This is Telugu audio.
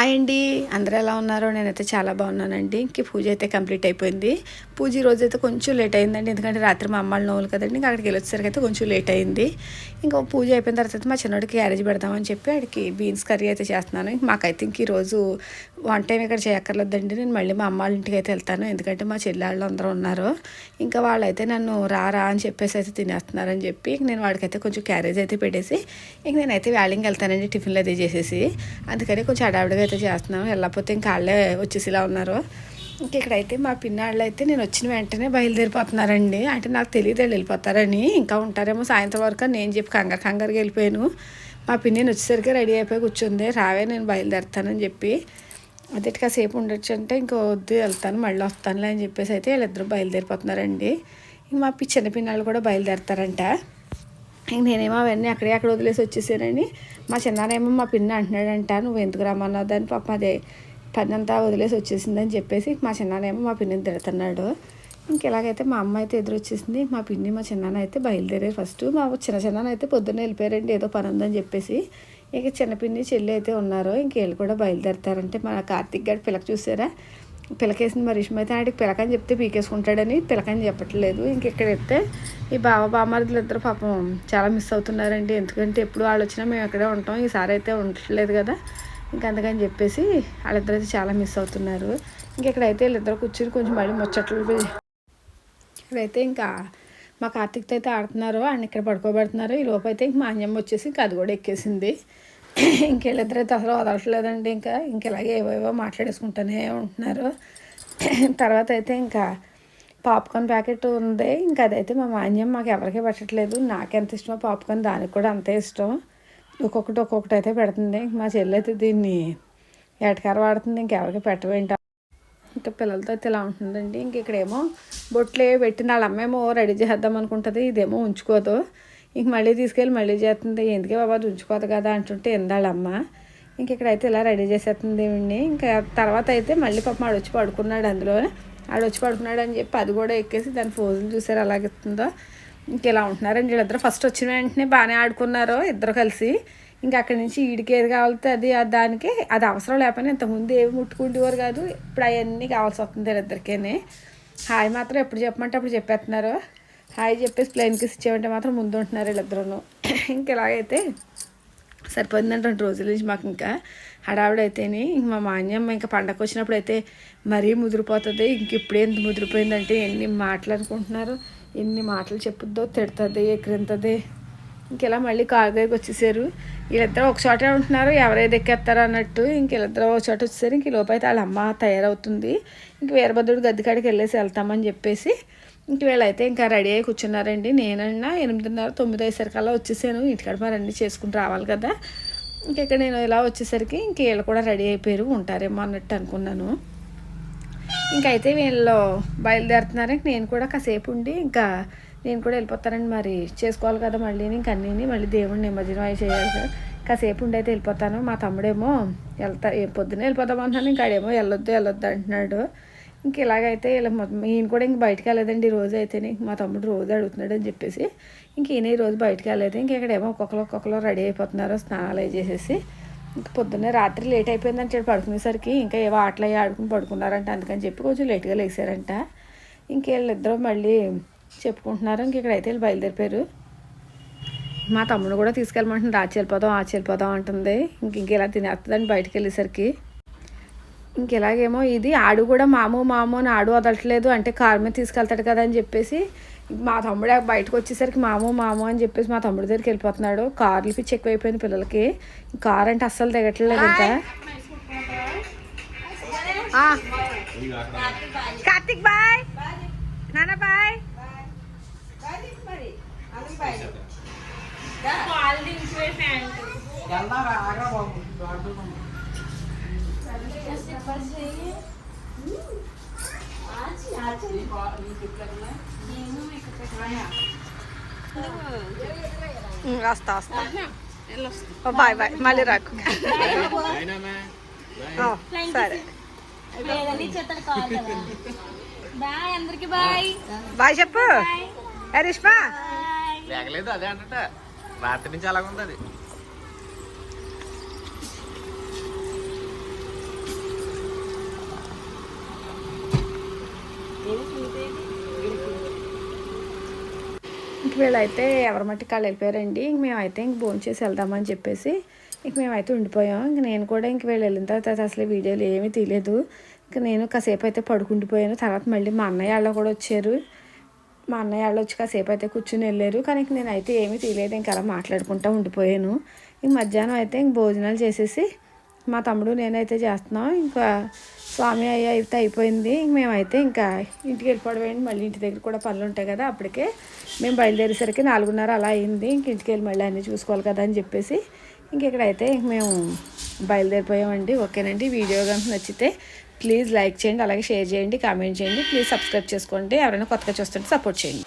హాయ్ అండి. అందరూ ఎలా ఉన్నారో? నేనైతే చాలా బాగున్నానండి. ఇంక పూజ అయితే కంప్లీట్ అయిపోయింది. పూజ ఈ రోజు అయితే కొంచెం లేట్ అయిందండి. ఎందుకంటే రాత్రి మా అమ్మాళ్ళు నోవులు కదండి. ఇంకా అక్కడికి వెళ్ళొచ్చేసరికి అయితే కొంచెం లేట్ అయింది. ఇంకా పూజ అయిపోయిన తర్వాత అయితే మా చిన్నోడికి క్యారేజ్ పెడదామని చెప్పి ఆడికి బీన్స్ కర్రీ అయితే చేస్తున్నాను. ఇంక మాకైతే ఇంక ఈరోజు వన్ టైం ఇక్కడ చేయక్కర్లేదండి. నేను మళ్ళీ మా అమ్మ వాళ్ళ ఇంటికి అయితే వెళ్తాను. ఎందుకంటే మా చెల్లెళ్ళు అందరూ ఉన్నారు. ఇంకా వాళ్ళైతే నన్ను రా రా అని చెప్పేసి అయితే తినేస్తున్నారని చెప్పి ఇంక నేను వాడికైతే కొంచెం క్యారేజ్ అయితే పెట్టేసి ఇంక నేనైతే వ్యాలింగ్ వెళ్తానండి టిఫిన్లు అది చేసేసి. అందుకని కొంచెం అడావిడిగా అయితే చేస్తున్నాను వెళ్ళకపోతే ఇంకా వాళ్ళే వచ్చేసిలా ఉన్నారు. ఇంక ఇక్కడైతే మా పిన్నాళ్ళు అయితే నేను వచ్చిన వెంటనే బయలుదేరిపోతున్నారండి. అంటే నాకు తెలియదు వాళ్ళు వెళ్ళిపోతారని. ఇంకా ఉంటారేమో సాయంత్రం వరకు నేను చెప్పి కంగారు కంగారుగా వెళ్ళిపోయాను. మా పిన్ని వచ్చేసరికి రెడీ అయిపోయి కూర్చుంది. రావే నేను బయలుదేరుతానని చెప్పి. అదే కాసేపు ఉండొచ్చు అంటే ఇంకో వద్దు వెళ్తాను మళ్ళీ వస్తానులే అని చెప్పేసి అయితే వీళ్ళిద్దరూ బయలుదేరిపోతున్నారండి. ఇంక మా పి చిన్న పిన్నాళ్ళు కూడా బయలుదేరుతారంట. ఇంక నేనేమో అవన్నీ అక్కడే అక్కడ వదిలేసి వచ్చేసానని మా చిన్నానేమో మా పిన్ని అంటున్నాడంట నువ్వు ఎందుకు రమ్మన్నావు? దాని పాప అదే పని అంతా వదిలేసి వచ్చేసిందని చెప్పేసి మా చిన్నానేమో మా పిన్నిని తిడుతున్నాడు. ఇంక ఇలాగైతే మా అమ్మ అయితే ఎదురు వచ్చేసింది మా పిన్ని మా చిన్నాన్న అయితే బయలుదేరారు ఫస్ట్. మా చిన్న చిన్నాన్న అయితే పొద్దున్నే వెళ్ళిపోయారండి ఏదో పని ఉందని చెప్పేసి. ఇక చిన్న పిన్ని చెల్లి అయితే ఉన్నారు ఇంక వీళ్ళు కూడా బయలుదేరుతారంటే మన కార్తీక్ గారి పిల్లకి చూసారా? పిలకేసింది మరి ఇష్టమైతే అయితే ఆడికి పిలకని చెప్తే పీకేసుకుంటాడని పిలకని చెప్పట్లేదు. ఇంక ఎత్తే ఈ బావ బామ్మర్దులు ఇద్దరు పాపం చాలా మిస్ అవుతున్నారండి. ఎందుకంటే ఎప్పుడు వాళ్ళు వచ్చినా మేము ఎక్కడే ఉంటాం. ఈసారి అయితే ఉండట్లేదు కదా. ఇంక అందుకని చెప్పేసి వాళ్ళిద్దరు అయితే చాలా మిస్ అవుతున్నారు. ఇంక ఇక్కడైతే వీళ్ళిద్దరు కూర్చుని కొంచెం మళ్ళీ ముచ్చట్లు ఇక్కడైతే ఇంకా మా కార్తీక్తో అయితే ఆడుతున్నారు. ఆయన ఇక్కడ పడుకోబెడుతున్నారు. ఈ లోపు అయితే ఇంక మా వచ్చేసి ఇంకా అది కూడా ఎక్కేసింది. ఇంకెళ్ళిద్దరైతే అసలు వదలట్లేదండి ఇంకా. ఇంక ఇలాగే ఏవేవో మాట్లాడేసుకుంటూనే ఉంటున్నారు. తర్వాత అయితే ఇంకా పాప్కార్న్ ప్యాకెట్ ఉంది. ఇంకా అదైతే మా మాన్యం మాకు ఎవరికీ పెట్టట్లేదు. నాకు ఎంత ఇష్టమో పాప్కార్న్ దానికి కూడా అంతే ఇష్టం. ఒక్కొక్కటి ఒక్కొక్కటి అయితే పెడుతుంది. ఇంక మా చెల్లి అయితే దీన్ని ఎటకార వాడుతుంది. ఇంకెవరికి పెట్టవేంట. ఇంకా పిల్లలతో అయితే ఇలా ఉంటుందండి. ఇంక ఇక్కడేమో బొట్లు పెట్టి పెట్టిన వాళ్ళ అమ్మేమో రెడీ చేద్దాం అనుకుంటుంది. ఇదేమో ఉంచుకోదు. ఇంక మళ్ళీ తీసుకెళ్ళి మళ్ళీ చేస్తుంది. ఎందుకే బాబా దుంచుకోదు కదా? అంటుంటే ఎందాళ్ళమ్మ ఇంక ఇక్కడైతే ఇలా రెడీ చేసేస్తుంది ఏమండి ఇంకా తర్వాత అయితే మళ్ళీ పాపం ఆడొచ్చి పడుకున్నాడు అందులో. ఆడొచ్చి పడుకున్నాడు అని చెప్పి అది కూడా ఎక్కేసి దాని ఫోజులు చూసారు అలాగెత్తుందో ఇంక ఇలా ఉంటున్నారండి వీళ్ళిద్దరు. ఫస్ట్ వచ్చిన వెంటనే బాగానే ఆడుకున్నారు ఇద్దరు కలిసి. ఇంకా అక్కడి నుంచి ఈడికి ఏది కావాలితే అది దానికి. అది అవసరం లేకపోయినా ఇంతకుముందు ఏమి ముట్టుకుంటేవారు కాదు. ఇప్పుడు అవన్నీ కావాల్సి వస్తుంది వీళ్ళిద్దరికేనే. హాయ్ మాత్రం ఎప్పుడు చెప్పమంటే అప్పుడు చెప్పేస్తున్నారు. హాయ్ చెప్పేసి ప్లేన్ కిస్ ఇచ్చేవంటే మాత్రం ముందు ఉంటున్నారు వీళ్ళిద్దరూ ఇంకెలాగైతే సరిపోయిందంటే రెండు రోజుల నుంచి మాకు ఇంకా హడావిడైతేనే. ఇంక మా మాన్యమ్మ ఇంకా పండగ వచ్చినప్పుడు అయితే మరీ ముదిరిపోతుంది. ఇంక ఇప్పుడే ఎంత ముదిరిపోయిందంటే ఎన్ని మాటలు అనుకుంటున్నారు. ఎన్ని మాటలు చెప్పుద్దో తిడుతుంది ఎక్కిరింతుంది. ఇంకెలా మళ్ళీ కారు దగ్గరికి వచ్చేసారు. వీళ్ళిద్దరూ ఒక చోటే ఉంటున్నారు ఎవరైతే ఎక్కేస్తారో అన్నట్టు. ఇంక వీళ్ళిద్దరూ ఒక చోట వచ్చేసారు. ఇంక ఈ అయితే వాళ్ళ అమ్మ తయారవుతుంది. ఇంక వీరభద్రుడు గద్దెకాడికి వెళ్ళేసి వెళ్తామని చెప్పేసి ఇంక వీళ్ళైతే ఇంకా రెడీ అయ్యి కూర్చున్నారండి. నేనన్నా ఎనిమిదిన్నర తొమ్మిది అయ్యేసరికల్లా వచ్చేసాను. ఇంటికాడ మరి అన్నీ చేసుకుని రావాలి కదా. ఇంకెక్కడ నేను ఇలా వచ్చేసరికి ఇంక వీళ్ళు కూడా రెడీ అయిపోయారు. ఉంటారేమో అన్నట్టు అనుకున్నాను. ఇంకైతే వీళ్ళు బయలుదేరుతున్నారు. నేను కూడా కాసేపు ఉండి ఇంకా నేను కూడా వెళ్ళిపోతానండి మరి చేసుకోవాలి కదా మళ్ళీ ఇంక అన్నీ మళ్ళీ దేవుడిని నిమజ్జనం అయి చేయాలి సార్. కాసేపు ఉండి అయితే వెళ్ళిపోతాను. మా తమ్ముడేమో వెళ్తా ఏ పొద్దున్నే వెళ్ళిపోదాం అంటున్నాను ఇంకా ఆడేమో వెళ్ళొద్దు వెళ్ళొద్దు అంటున్నాడు. ఇంక ఇలాగైతే ఇలా ఈయన కూడా ఇంక బయటకు వెళ్ళలేదండి ఈ రోజు అయితే ఇంక మా తమ్ముడు రోజు అడుగుతున్నాడు అని చెప్పేసి. ఇంక ఈయన ఈ రోజు బయటకు వెళ్ళలేదు. ఇంక ఇక్కడేమో ఒక్కొక్కరు ఒక్కొక్కరు రెడీ అయిపోతున్నారు. స్నానాలు చేసేసి. ఇంక పొద్దున్నే రాత్రి లేట్ అయిపోయిందని చెప్పి పడుకునేసరికి. ఇంకా ఏవో ఆటలు అవి ఆడుకుని పడుకున్నారంట. అందుకని చెప్పి కొంచెం లేట్గా లేచారంట. ఇంక వీళ్ళిద్దరూ మళ్ళీ చెప్పుకుంటున్నారు. ఇంక ఇక్కడైతే వీళ్ళు బయలుదేరిపోయారు. మా తమ్ముడు కూడా తీసుకెళ్ళమంటుంది ఆచి వెళ్ళిపోదాం ఆచి వెళ్ళిపోదాం అంటుంది. ఇంక ఇంక ఇలా తినేస్తుందని బయటకు వెళ్ళేసరికి. ఇంక ఇలాగేమో ఇది ఆడు కూడా మాము మాము అని ఆడు వదలట్లేదు. అంటే కారు మీద తీసుకెళ్తాడు కదా అని చెప్పేసి మా తమ్ముడు బయటకు వచ్చేసరికి మాము మాము అని చెప్పేసి మా తమ్ముడి దగ్గరికి వెళ్ళిపోతున్నాడు. కార్లు పిచ్చి ఎక్కువైపోయింది పిల్లలకి. కార్ అంటే అస్సలు దిగట్లేదు ఇంకా. ఆ. కార్తిక్ బాయ్. నాన్న బాయ్. వస్తా వస్తా. Bye bye. మళ్ళీ రాకు. సరే. బాయ్ అందరికి బాయ్. బాయ్ చెప్పు. ఏ రిష్మా? లేకలేదు అదే అంట రాత్రి నుంచి అలాగ ఉంది అది ఇంక వీళ్ళైతే ఎవరి మట్టికి వాళ్ళు వెళ్ళిపోయారండి. ఇంక మేమైతే ఇంక భోంచేసి వెళ్దామని చెప్పేసి ఇంక మేమైతే ఉండిపోయాం. ఇంక నేను కూడా ఇంక వీళ్ళు వెళ్ళిన తర్వాత అసలు వీడియోలు ఏమీ తీయలేదు ఇంక నేను కాసేపు అయితే పడుకుండిపోయాను. తర్వాత మళ్ళీ మా అన్నయ్య వాళ్ళు కూడా వచ్చారు. మా అన్నయ్య వాళ్ళు వచ్చి కాసేపు అయితే కూర్చుని వెళ్ళారు. కానీ నేనైతే ఏమీ తీయలేదు. ఇంకా అలా మాట్లాడుకుంటూ ఉండిపోయాను. ఇంక మధ్యాహ్నం అయితే ఇంక భోజనాలు చేసేసి మా తమ్ముడు నేనైతే చేస్తున్నాం. ఇంకా స్వామి అయ్య అయితే అయిపోయింది. ఇంక మేమైతే ఇంకా ఇంటికి వెళ్ళిపోవడం మళ్ళీ ఇంటి దగ్గర కూడా పనులు ఉంటాయి కదా అప్పటికే మేము బయలుదేరేసరికి నాలుగున్నర అలా అయింది. ఇంక ఇంటికి వెళ్ళి మళ్ళీ అన్నీ చూసుకోవాలి కదా అని చెప్పేసి ఇంకెక్కడైతే మేము బయలుదేరిపోయామండి ఓకేనండి. వీడియో కనుక నచ్చితే ప్లీజ్ లైక్ చేయండి అలాగే షేర్ చేయండి కామెంట్ చేయండి. ప్లీజ్ సబ్స్క్రైబ్ చేసుకోండి. ఎవరైనా కొత్తగా చూస్తుంటే సపోర్ట్ చేయండి.